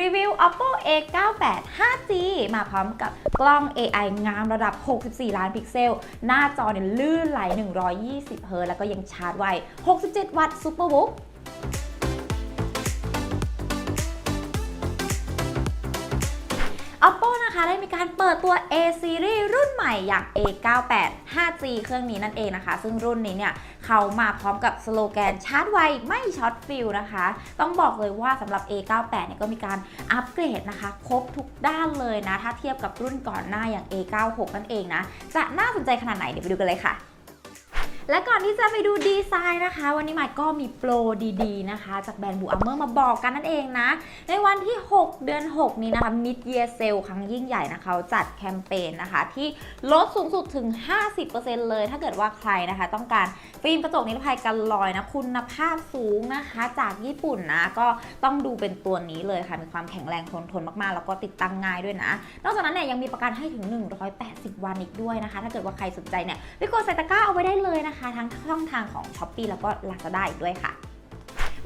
รีวิว Oppo A98 5G มาพร้อมกับกล้อง AI งามระดับ 64 ล้านพิกเซล หน้าจอเนี่ยลื่นไหล 120 เฮิร์ตแล้วก็ยังชาร์จไว 67 วัตต์ superbook นะคะได้มีการเปิดตัว A Series รุ่นใหม่อย่าง A98 5G เครื่องนี้นั่นเองนะคะ ซึ่งรุ่นนี้เนี่ยเขามาพร้อมกับสโลแกนชาร์จไวไม่ช็อตฟิลนะคะ ต้องบอกเลยว่าสำหรับ A98 เนี่ยก็มีการอัปเกรดนะคะ ครบทุกด้านเลยนะ ถ้าเทียบกับรุ่นก่อนหน้าอย่าง A96 นั่นเองนะ จะน่าสนใจขนาดไหนเดี๋ยวไปดูกันเลยค่ะ และก่อนที่จะไปดูดีไซน์นะคะ วันนี้หม่ก็มีโปรดีๆนะคะ จากแบรนด์บูอัมเมอร์มาบอกกันนั่นเองนะ ในวันที่ 6 เดือน 6 นี้นะคะ Mid Year Sale ครั้งยิ่งใหญ่นะคะจัดแคมเปญนะคะ ที่ลดสูงสุดถึง 50%เลย ถ้าเกิดว่าใครนะคะ ต้องการฟิล์มกระจกนิรภัยกันรอยนะคุณภาพสูงนะคะ จากญี่ปุ่นนะก็ต้องดูเป็นตัวนี้เลยค่ะมีความแข็งแรงทนทนมากๆ แล้วก็ติดตั้งง่ายด้วยนะ นอกจากนั้นเนี่ยยังมีประกันให้ถึง 180 วันอีกด้วยนะคะ ถ้าเกิดว่าใครสนใจเนี่ยไปกดใส่ตะกร้าเอาไว้ได้เลยนะคะทั้งช่องทางของ s h อ p e e แล้วก็ Lazada อีกด้วยค่ะ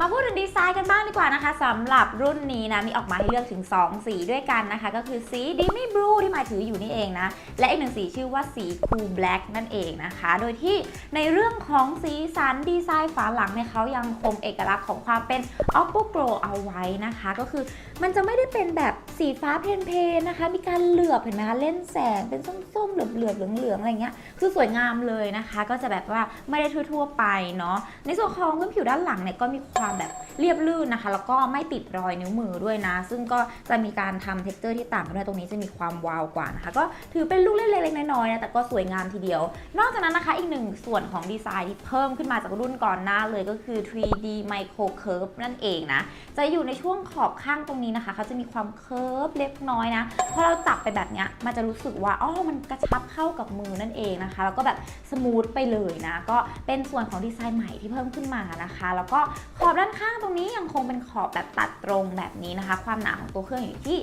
มาพูดถึงดีไซน์กันบ้างดีกว่านะคะสำหรับรุ่นนี้นะมีออกมาให้เลือกถึง 2 สีด้วยกันนะคะ ก็คือสี Dimi Blue ที่มาถืออยู่นี่เองนะ และอีกหนึ่งสีชื่อว่าสี Cool Black นั่นเองนะคะ โดยที่ในเรื่องของสีสันดีไซน์ฝาหลังเนี่ยเขายังคงเอกลักษณ์ของความเป็น Oppo Pro เอาไว้นะคะ ก็คือมันจะไม่ได้เป็นแบบสีฟ้าเพลนๆนะคะ มีการเหลือบเห็นไหมคะเล่นแสงเป็นส้มๆเหลือบๆเหลืองๆอะไรเงี้ยคือสวยงามเลยนะคะ ก็จะแบบว่าไม่ได้ทั่วๆไปเนาะในส่วนของพื้นผิวด้านหลังเนี่ยก็มีความแบบเรียบลื่นนะคะ แล้วก็ไม่ติดรอยนิ้วมือด้วยนะ ซึ่งก็จะมีการทำเท็กเจอร์ที่ต่างกันด้วยตรงนี้จะมีความวาวกว่านะคะ ก็ถือเป็นลูกเล่นเล็กๆน้อยๆนะแต่ก็สวยงามทีเดียว นอกจากนั้นนะคะ อีกหนึ่งส่วนของดีไซน์ที่เพิ่มขึ้นมาจากรุ่นก่อนหน้าเลยก็คือ 3D Micro Curve นั่นเองนะจะอยู่ในช่วงขอบข้างตรงนี้นะคะเขาจะมีความเคิร์ฟเล็กน้อยนะพอเราจับไปแบบเนี้ยมันจะรู้สึกว่าอ๋อมันกระชับเข้ากับมือนั่นเองนะคะ แล้วก็แบบสมูทไปเลยนะ ก็เป็นส่วนของดีไซน์ใหม่ที่เพิ่มขึ้นมานะคะ แล้วก็ขอบด้านข้างตรงนี้ยังคงเป็นขอบแบบตัดตรงแบบนี้นะคะ ความหนาของตัวเครื่องอยู่ที่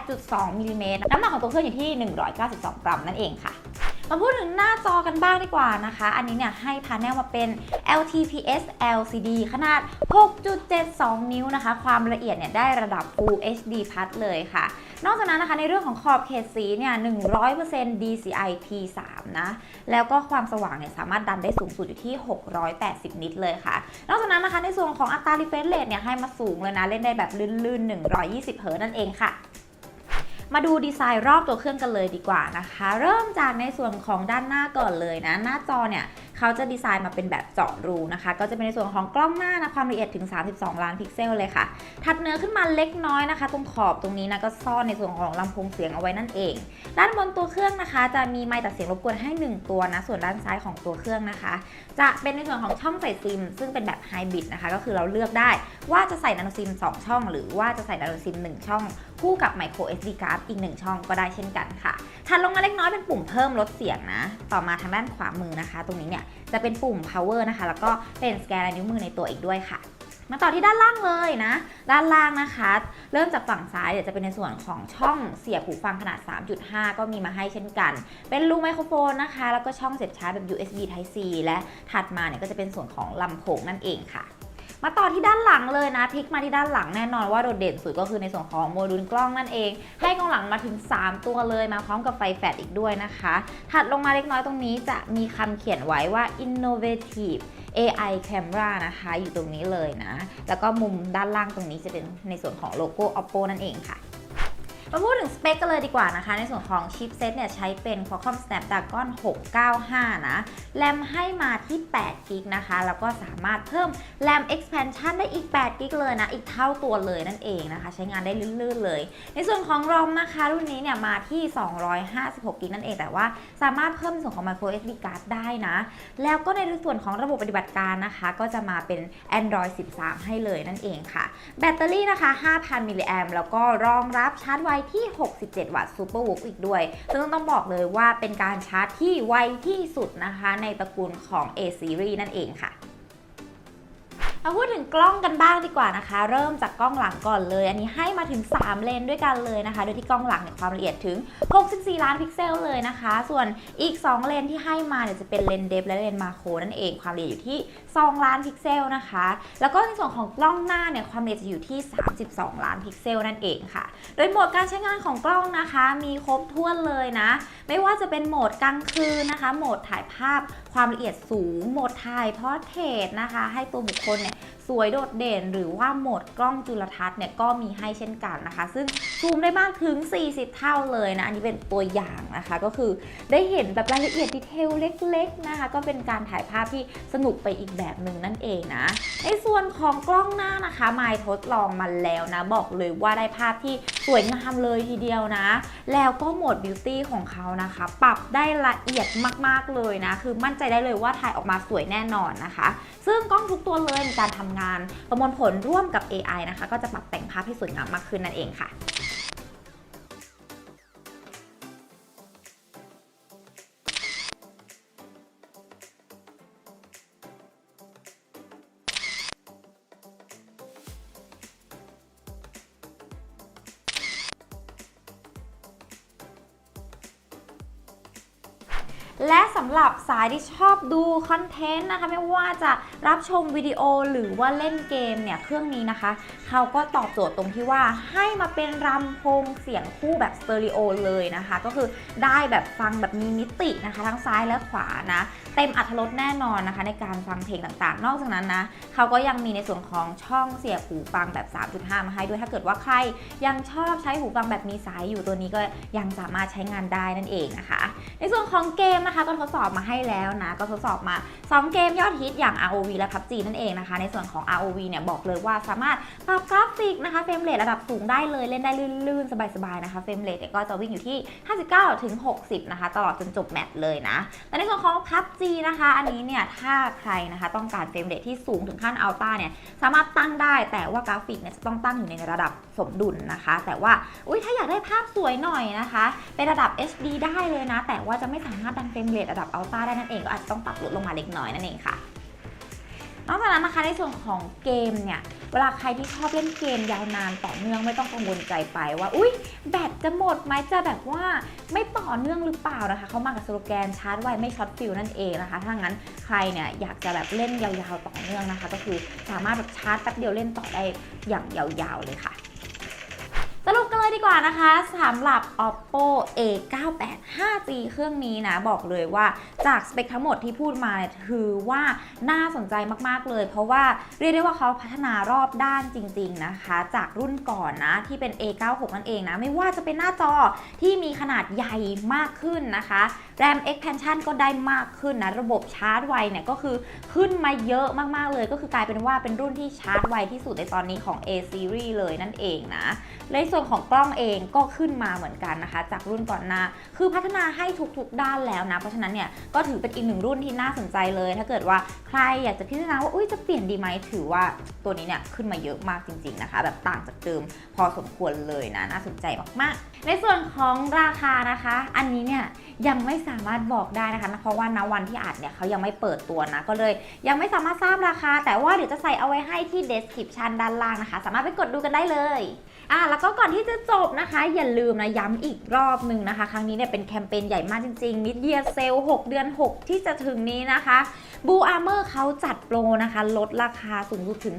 8.2มิลลิเมตรน้ำหนักของตัวเครื่องอยู่ที่ 192 กรัมนั่นเองค่ะ มาพูดถึงหน้าจอกันบ้างดีกว่านะคะ อันนี้เนี่ยให้พาเนลมาเป็น LTPS LCD ขนาด 6.72 นิ้วนะคะ ความละเอียดเนี่ยได้ระดับ Full HD Plus เลยค่ะ นอกจากนั้นนะคะในเรื่องของขอบเขตสีเนี่ย 100% DCI P3 นะ แล้วก็ความสว่างเนี่ยสามารถดันได้สูงสุดอยู่ที่ 680 นิตเลยค่ะ นอกจากนั้นนะคะในส่วนของอัตรา refresh rate เนี่ยให้มาสูงเลยนะ เล่นได้แบบลื่นๆ 120 เฮิร์ตซ์นั่นเองค่ะ มาดูดีไซน์รอบตัวเครื่องกันเลยดีกว่านะคะ เริ่มจากในส่วนของด้านหน้าก่อนเลยนะ หน้าจอเนี่ยเขาจะดีไซน์มาเป็นแบบเจาะรูนะคะ ก็จะเป็นในส่วนของกล้องหน้านะความละเอียดถึง 32 ล้านพิกเซลเลยค่ะ ถัดเนื้อขึ้นมาเล็กน้อยนะคะ ตรงขอบตรงนี้นะก็ซ่อนในส่วนของลำโพงเสียงเอาไว้นั่นเอง ด้านบนตัวเครื่องนะคะ จะมีไมค์ตัดเสียงรบกวนให้ 1 ตัวนะ ส่วนด้านซ้ายของตัวเครื่องนะคะ จะเป็นในส่วนของช่องใส่ซิม ซึ่งเป็นแบบไฮบริดนะคะ ก็คือเราเลือกได้ว่าจะใส่นาโนซิม 2 ช่อง หรือว่าจะใส่นาโนซิม 1 ช่องคู่กับ micro SD card อีก1ช่องก็ได้เช่นกันค่ะ ถัดลงมาเล็กน้อยเป็นปุ่มเพิ่มลดเสียงนะ ต่อมาทางด้านขวามือนะคะ ตรงนี้เนี่ยจะเป็นปุ่ม power นะคะ แล้วก็เป็นสแกนลายนิ้วมือในตัวอีกด้วยค่ะมาต่อที่ด้านล่างเลยนะ ด้านล่างนะคะ เริ่มจากฝั่งซ้ายเดี๋ยวจะเป็นในส่วนของช่องเสียบหูฟังขนาด 3.5 ก็มีมาให้เช่นกัน เป็นรูไมโครโฟนนะคะ แล้วก็ช่องเสียบชาร์จแบบ USB Type C และถัดมาเนี่ยก็จะเป็นส่วนของลำโพงนั่นเองค่ะ มาต่อที่ด้านหลังเลยนะพลิกมาที่ด้านหลังแน่นอนว่าโดดเด่นสุดก็คือในส่วนของโมดูลกล้องนั่นเอง ให้กล้องหลังมาถึง 3 ตัวเลยมาพร้อมกับไฟแฟลชอีกด้วยนะคะ ถัดลงมาเล็กน้อยตรงนี้จะมีคำเขียนไว้ว่า innovative AI camera นะคะ อยู่ตรงนี้เลยนะ แล้วก็มุมด้านล่างตรงนี้จะเป็นในส่วนของโลโก้ Oppo นั่นเองค่ะ มาพูดถึงสเปคกันเลยดีกว่านะคะ ในส่วนของชิปเซตเนี่ยใช้เป็น Qualcomm Snapdragon 695 นะ แรมให้มาที่8กิกนะคะ แล้วก็สามารถเพิ่มแรม expansion ได้อีก8กิกเลยนะ อีกเท่าตัวเลยนั่นเองนะคะ ใช้งานได้ลื่นๆเลย ในส่วนของ ROM นะคะ รุ่นนี้เนี่ยมาที่ 256กิกนั่นเอง แต่ว่าสามารถเพิ่มส่วนของ micro SD card ได้นะ แล้วก็ในส่วนของระบบปฏิบัติการนะคะ ก็จะมาเป็น Android 13 ให้เลยนั่นเองค่ะ แบตเตอรี่นะคะ 5,000 มิลลิแอมแล้วก็รองรับชาร์จไวที่ 67 วัตต์ Super w o o อีกด้วย ซึ่งต้องบอกเลยว่าเป็นการชาร์จที่ไวที่สุดนะคะ ในตระกูลของ A Series นั่นเองค่ะ มาพูดถึงกล้องกันบ้างดีกว่านะคะ เริ่มจากกล้องหลังก่อนเลย อันนี้ให้มาถึง 3 เลนด้วยกันเลยนะคะ โดยที่กล้องหลังเนี่ยความละเอียดถึง 64 ล้านพิกเซลเลยนะคะ ส่วนอีก 2 เลนที่ให้มาเนี่ยจะเป็นเลนเดฟและเลนมาโครนั่นเอง ความละเอียดอยู่ที่ 2 ล้านพิกเซลนะคะ แล้วก็ในส่วนของกล้องหน้าเนี่ยความละเอียดจะอยู่ที่ 32 ล้านพิกเซลนั่นเองค่ะ โดยโหมดการใช้งานของกล้องนะคะ มีครบถ้วนเลยนะ ไม่ว่าจะเป็นโหมดกลางคืนนะคะ โหมดถ่ายภาพความละเอียดสูง โหมดถ่ายพอร์เทรตนะคะ ให้ตัวบุคคลเนี่ยสวยโดดเด่น หรือว่าโหมดกล้องจุลทรรศน์เนี่ยก็มีให้เช่นกันนะคะ ซึ่งซูมได้มากถึง 40 เท่าเลยนะ อันนี้เป็นตัวอย่างนะคะ ก็คือได้เห็นแบบรายละเอียดดีเทลเล็กๆนะคะ ก็เป็นการถ่ายภาพที่สนุกไปอีกแบบหนึ่งนั่นเองนะ ในส่วนของกล้องหน้านะคะไมค์ทดลองมาแล้วนะ บอกเลยว่าได้ภาพที่สวยงามเลยทีเดียวนะ แล้วก็โหมดบิวตี้ของเขานะคะ ปรับได้ละเอียดมากๆเลยนะ คือมั่นใจได้เลยว่าถ่ายออกมาสวยแน่นอนนะคะ ซึ่งกล้องทุกตัวเลยในการทำงาน ประมวลผลร่วมกับ AI นะคะ ก็จะปรับแต่งภาพให้สวยงามมากขึ้นนั่นเองค่ะ และสำหรับสายที่ชอบดูคอนเทนต์นะคะ ไม่ว่าจะรับชมวิดีโอหรือว่าเล่นเกมเนี่ยเครื่องนี้นะคะ เขาก็ตอบโจทย์ตรงที่ว่าให้มาเป็นรำโพงเสียงคู่แบบสเตอริโอเลยนะคะ ก็คือได้แบบฟังแบบมีมิตินะคะ ทั้งซ้ายและขวานะ เต็มอัตรสแน่นอนนะคะ ในการฟังเพลงต่างๆ นอกจากนั้นนะเขาก็ยังมีในส่วนของช่องเสียบหูฟังแบบ 3.5 มาให้ด้วยถ้าเกิดว่าใครยังชอบใช้หูฟังแบบมีสายอยู่ตัวนี้ก็ยังสามารถใช้งานได้นั่นเองนะคะ ในส่วนของเกมนะคะก็ทดสอบมาให้แล้วนะ ก็ทดสอบมา 2 เกมยอดฮิตอย่าง ROV และ PUBG นั่นเองนะคะ ในส่วนของ ROV เนี่ยบอกเลยว่าสามารถปับกราฟิกนะคะเฟรมเรทระดับสูงได้เลยเล่นได้ลื่นๆ สบายๆนะคะเฟรมเรทก็จะวิ่งอยู่ที่ 59ถึง60 นะคะ ตลอดจนจบแมตช์เลยนะและในส่วนของ PUBG นะคะ อันนี้เนี่ยถ้าใครนะคะต้องการเฟรมเรทที่สูงถึงขั้นอัลต้าเนี่ยสามารถตั้งได้แต่ว่ากราฟิกเนี่ยจะต้องตั้งอยู่ในระดับสมดุลนะคะ แต่ว่าอุ้ยถ้าอยากได้ภาพสวยหน่อยนะคะ เป็นระดับ HD ได้เลยนะ แต่ว่าจะไม่สามารถดันเฟรมเรทระดับอัลต้าได้นั่นเองก็อาจจะต้องปรับลดลงมาเล็กน้อยนั่นเองค่ะ นอกจากนั้นนะคะในส่วนของเกมเนี่ยเวลาใครที่ชอบเล่นเกมยาวนานต่อเนื่องไม่ต้องกังวลใจไปว่าอุ้ยแบตจะหมดไหมจะแบบว่าไม่ต่อเนื่องหรือเปล่านะคะเขามากับสโลแกนชาร์จไวไม่ช็อตฟิลนั่นเองนะคะ ถ้างั้นใครเนี่ยอยากจะแบบเล่นยาวๆต่อเนื่องนะคะ ก็คือสามารถแบบชาร์จแป๊บเดียวเล่นต่อได้อย่างยาวๆเลยค่ะสรุปกัน เลยดีกว่านะคะสำหรับ oppo a98 5g เครื่องนี้นะ บอกเลยว่าจากสเปคทั้งหมดที่พูดมาเนี่ยถือว่าน่าสนใจมากๆเลย เพราะว่าเรียกได้ว่าเขาพัฒนารอบด้านจริง ๆนะคะ จากรุ่นก่อนนะที่เป็น a96 นั่นเองนะ ไม่ว่าจะเป็นหน้าจอที่มีขนาดใหญ่มากขึ้นนะคะ RAM expansion ก็ได้มากขึ้นนะ ระบบชาร์จไวเนี่ยก็คือขึ้นมาเยอะมากๆเลย ก็คือกลายเป็นว่าเป็นรุ่นที่ชาร์จไวที่สุดในตอนนี้ของ A series เลยนั่นเองนะในส่วนของกล้องเองก็ขึ้นมาเหมือนกันนะคะ จากรุ่นก่อนหน้า คือพัฒนาให้ทุกๆด้านแล้วนะ เพราะฉะนั้นเนี่ยก็ถือเป็นอีกหนึ่งรุ่นที่น่าสนใจเลย ถ้าเกิดว่าใครอยากจะพิจารณาว่าอุ้ยจะเปลี่ยนดีไหมถือว่าตัวนี้เนี่ยขึ้นมาเยอะมากจริงๆนะคะ แบบต่างจากเดิมพอสมควรเลยนะน่าสนใจมากๆ ในส่วนของราคานะคะ อันนี้เนี่ย ยังไม่สามารถบอกได้นะคะ เพราะว่าณวันที่อัดเนี่ยเขายังไม่เปิดตัวนะ ก็เลยยังไม่สามารถทราบราคา แต่ว่าเดี๋ยวจะใส่เอาไว้ให้ที่ description ด้านล่างนะคะ สามารถไปกดดูกันได้เลยอะแล้วก็ก่อนที่จะจบนะคะ อย่าลืมนะย้ำอีกรอบหนึ่งนะคะ ครั้งนี้เนี่ยเป็นแคมเปญใหญ่มากจริงๆ มิดเดียเซล6เดือน 6 ที่จะถึงนี้นะคะบูอาร์เมอร์เขาจัดโปรนะคะ ลดราคาสูงสุดถึง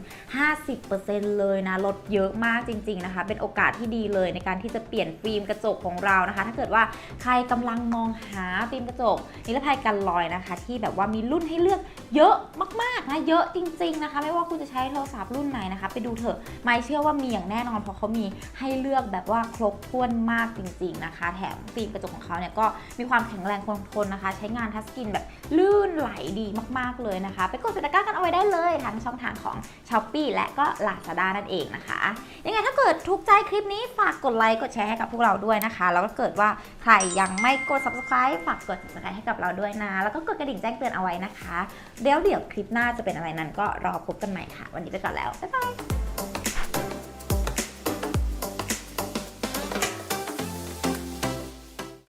50%เลยนะ ลดเยอะมากจริง ๆนะคะ เป็นโอกาสที่ดีเลยในการที่จะเปลี่ยนฟิล์มกระจกของเรานะคะ ถ้าเกิดว่าใครกำลังมองหาฟิล์มกระจก นิรภัยกันรอยนะคะ ที่แบบว่ามีรุ่นให้เลือกเยอะมากๆนะเยอะจริง ๆนะคะ ไม่ว่าคุณจะใช้โทรศัพท์รุ่นไหนนะคะ ไปดูเถอะไม่เชื่อว่ามีอย่างแน่นอนเพราะเขามีให้เลือกแบบว่าครบถ้วนมากจริง ๆนะคะ แถมฟิล์มกระจกของเขาเนี่ยก็มีความแข็งแรงคงทนนะคะ ใช้งานทัชสกรีนแบบลื่นไหลดีมากๆเลยนะคะ ไปกดติดตากันเอาไว้ได้เลยทั้งช่องทางของ s h อ p e e และก็ Lazada นั่นเองนะคะยังไงถ้าเกิดถูกใจคลิปนี้ฝากกดไลค์กดแชร์ให้กับพวกเราด้วยนะคะแล้วก็เกิดว่าใครยังไม่กด subscribe ฝากกด subscribe ให้กับเราด้วยนะ แล้วก็กดกระดิ่งแจ้งเตือนเอาไว้นะคะ เดี๋ยวเดี๋ยวคลิปหน้าจะเป็นอะไรนั้นก็รอพบกันใหม่ค่ะ วันนี้ไปก่อนแล้ว บ๊ายบาย